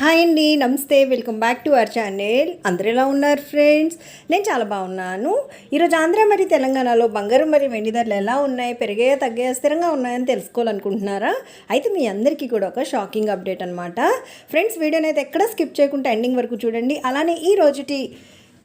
Hi అండి నమస్తే. Welcome back to our channel. అందరూ ఎలా ఉన్నారు ఫ్రెండ్స్? నేను చాలా బాగున్నాను. ఈరోజు ఆంధ్ర మరి తెలంగాణలో బంగారం మరి వెండి ధరలు ఎలా ఉన్నాయి? పెరిగాయా తగ్గాయా స్థిరంగా ఉన్నాయని తెలుసుకోవాలనుకుంటున్నారా? అయితే మీ అందరికీ కూడా ఒక షాకింగ్ అప్డేట్ అనమాట ఫ్రెండ్స్ వీడియోని అయితే ఎక్కడ స్కిప్ చేయకుండా ఎండింగ్ వరకు చూడండి. అలానే ఈ రోజుటి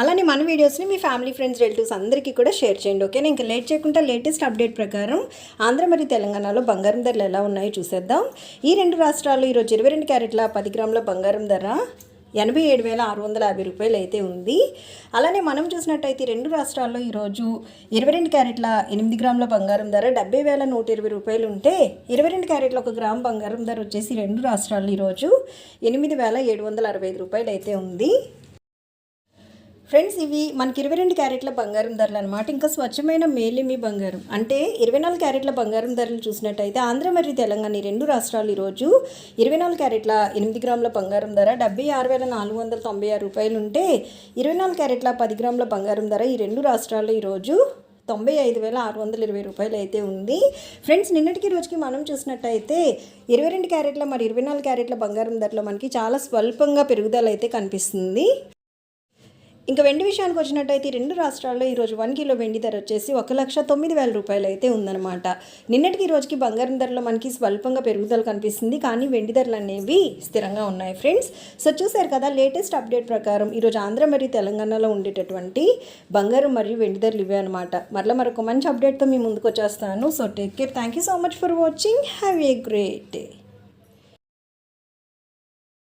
అలానే మన వీడియోస్ని మీ ఫ్యామిలీ ఫ్రెండ్స్ రిలేటివ్స్ అందరికీ కూడా షేర్ చేయండి ఓకేనా ఇంకా లేట్ చేయకుండా లేటెస్ట్ అప్డేట్ ప్రకారం ఆంధ్ర మరియు తెలంగాణలో బంగారం ధరలు ఎలా ఉన్నాయో చూసేద్దాం. ఈ రెండు రాష్ట్రాల్లో ఈరోజు ఇరవై రెండు క్యారెట్ల పది గ్రాముల బంగారం ధర ఎనభై ఏడు వేల ఆరు వందల యాభై రూపాయలు అయితే ఉంది. అలానే మనం చూసినట్టయితే రెండు రాష్ట్రాల్లో ఈరోజు ఇరవై రెండు క్యారెట్ల ఎనిమిది గ్రాముల బంగారం ధర డెబ్బై వేల నూట ఇరవై రూపాయలు ఉంటే ఇరవై రెండు క్యారెట్ల ఒక గ్రామ్ బంగారం ధర వచ్చేసి రెండు రాష్ట్రాల్లో ఈరోజు ఎనిమిది వేల ఏడు వందల అరవై ఐదు రూపాయలు అయితే ఉంది. ఫ్రెండ్స్ ఇవి మనకి ఇరవై రెండు క్యారెట్ల బంగారం ధరలు అనమాట ఇంకా స్వచ్ఛమైన మేలిమి బంగారం. అంటే ఇరవై నాలుగు క్యారెట్ల బంగారం ధరలు చూసినట్టయితే ఆంధ్ర మరియు తెలంగాణ రెండు రాష్ట్రాలు ఈరోజు ఇరవై నాలుగు క్యారెట్ల ఎనిమిది గ్రాముల బంగారం ధర డెబ్బై ఆరు వేల నాలుగు వందల తొంభై ఆరు రూపాయలు ఉంటే ఇరవై నాలుగు క్యారెట్ల పది గ్రాముల బంగారం ధర ఈ రెండు రాష్ట్రాల్లో ఈరోజు తొంభై ఐదు వేల ఆరు వందల ఇరవై రూపాయలు అయితే ఉంది. ఫ్రెండ్స్ నిన్నటికి రోజుకి మనం చూసినట్టయితే ఇరవై రెండు క్యారెట్ల మరి ఇరవై నాలుగు క్యారెట్ల బంగారం ధరలో మనకి చాలా స్వల్పంగా పెరుగుదల అయితే కనిపిస్తుంది. ఇంకా వెండి విషయానికి వచ్చినట్టయితే రెండు రాష్ట్రాల్లో ఈరోజు వన్ కిలో వెండి ధర వచ్చేసి ఒక లక్ష తొమ్మిది వేల రూపాయలు అయితే ఉందన్నమాట. నిన్నటికి ఈ రోజుకి బంగారం ధరలో మనకి స్వల్పంగా పెరుగుదల కనిపిస్తుంది. కానీ వెండి ధరలు అనేవి స్థిరంగా ఉన్నాయి ఫ్రెండ్స్. సో చూసారు కదా లేటెస్ట్ అప్డేట్ ప్రకారం ఈరోజు ఆంధ్ర మరియు తెలంగాణలో ఉండేటటువంటి బంగారం మరియు వెండి ధరలు ఇవే అనమాట మరలా మరొక మంచి అప్డేట్తో మీ ముందుకు వచ్చేస్తాను. So take care. Thank you so much for watching. Have a great day.